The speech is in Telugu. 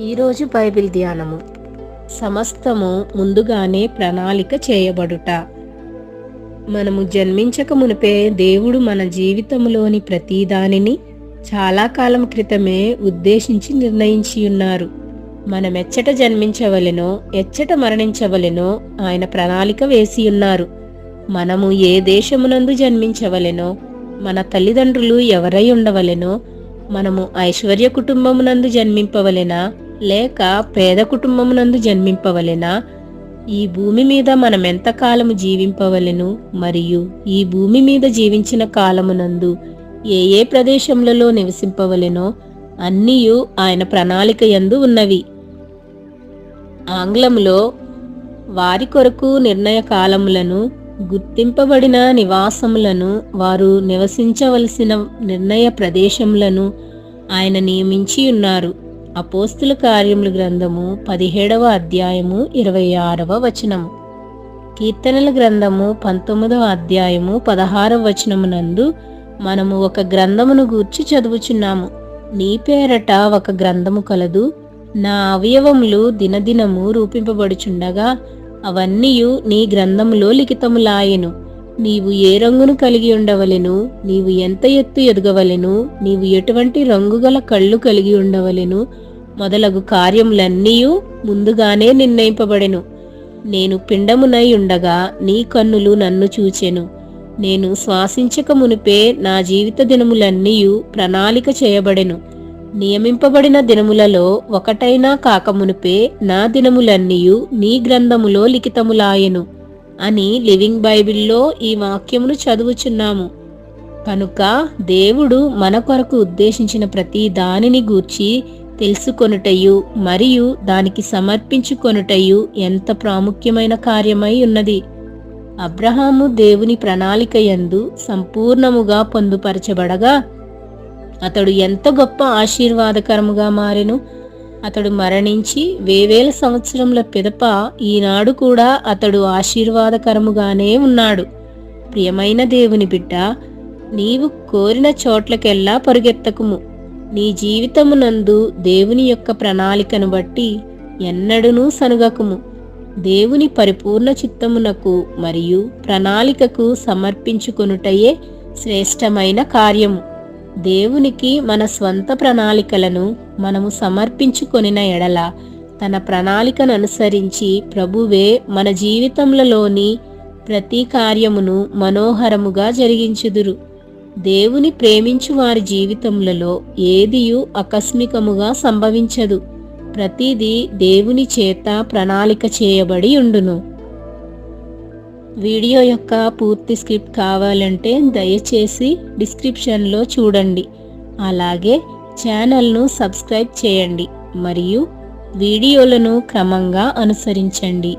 ఈరోజు బైబిల్ ధ్యానము. సమస్తము ముందుగానే ప్రణాళిక చేయబడుట. మనము జన్మించక మునిపే దేవుడు మన జీవితంలోని ప్రతిదానిని చాలా కాలం క్రితమే ఉద్దేశించి నిర్ణయించి ఉన్నారు. మనం ఎచ్చట జన్మించవలెనో ఎచ్చట మరణించవలెనో ఆయన ప్రణాళిక వేసి ఉన్నారు. మనము ఏ దేశమునందు జన్మించవలెనో మన తల్లిదండ్రులు ఎవరై ఉండవలెనో మనము ఐశ్వర్య కుటుంబమునందు జన్మింపవలెనా లేక పేద కుటుంబమునందు జన్మింపవలెనా? ఈ భూమి మీద మనం ఎంత కాలము జీవింపవలెను? మరియు ఈ భూమి మీద జీవించిన కాలమునందు ఏ ఏ ప్రదేశములలో నివసింపవలెనో అన్నీయు ఆయన ప్రణాళిక యందు ఉన్నవి. ఆంగ్లములో వారి కొరకు నిర్ణయ కాలములను గుర్తింపబడిన నివాసములను వారు నివసించవలసిన నిర్ణయ ప్రదేశములను ఆయన నియమించి ఉన్నారు అపోస్తుల కార్యముల గ్రంథము పదిహేడవ అధ్యాయము ఇరవై ఆరవ వచనము. కీర్తనల గ్రంథము పంతొమ్మిదవ అధ్యాయము పదహారవ వచనమునందు మనము ఒక గ్రంథమును గూర్చి చదువుచున్నాము. నీ పేరట ఒక గ్రంథము కలదు నా అవయవములు దినదినము రూపింపబడుచుండగా అవన్నీయు నీ గ్రంథములో లిఖితములాయెను. నీవు ఏ రంగును కలిగి ఉండవలెను నీవు ఎంత ఎత్తు ఎదగవలెను నీవు ఎటువంటి రంగుగల కళ్ళు కలిగి ఉండవలెను. మొదలగు కార్యములన్నీయు ముందుగానే నిర్ణయింపబడెను. నేను పిండమునై ఉండగా నీ కన్నులు నన్ను చూచెను. నేను శ్వాసించక మునిపే నా జీవిత దినములన్నీయు ప్రణాళిక చేయబడెను. నియమింపబడిన దినములలో ఒకటైనా కాకమునిపే నా దినములన్నీయు నీ గ్రంథములో లిఖితములాయెను. అని లివింగ్ బైబిల్లో ఈ వాక్యమును చదువుచున్నాము. కనుక దేవుడు మన కొరకు ఉద్దేశించిన ప్రతి దానిని గూర్చి తెలుసుకొనుటయు మరియు దానికి సమర్పించుకొనుటయు ఎంత ప్రాముఖ్యమైన కార్యమై ఉన్నది. అబ్రహాము దేవుని ప్రణాళిక యందు సంపూర్ణముగా పొందుపరచబడగా అతడు ఎంత గొప్ప ఆశీర్వాదకరముగా మారెను అతడు మరణించి వేవేల సంవత్సరముల పిదప ఈనాడు కూడా అతడు ఆశీర్వాదకరముగానే ఉన్నాడు. ప్రియమైన దేవుని బిడ్డ నీవు కోరిన చోట్లకెల్లా పరుగెత్తకుము. నీ జీవితమునందు దేవుని యొక్క ప్రణాళికను బట్టి ఎన్నడూనూ సనుగకుము. దేవుని పరిపూర్ణ చిత్తమునకు మరియు ప్రణాళికకు సమర్పించుకొనుటయే శ్రేష్టమైన కార్యము. దేవునికి మన స్వంత ప్రణాళికలను మనము సమర్పించుకొనిన ఎడల తన ప్రణాళికను అనుసరించి ప్రభువే మన జీవితములలోని ప్రతి కార్యమును మనోహరముగా జరిగించుదురు. దేవుని ప్రేమించు వారి జీవితములలో ఏదియు ఆకస్మికముగా సంభవించదు. ప్రతిదీ దేవుని చేత ప్రణాళిక చేయబడి ఉండును. వీడియో యొక్క పూర్తి స్క్రిప్ట్ కావాలంటే దయచేసి డిస్క్రిప్షన్లో చూడండి. అలాగే ఛానల్ను సబ్స్క్రైబ్ చేయండి మరియు వీడియోలను క్రమంగా అనుసరించండి.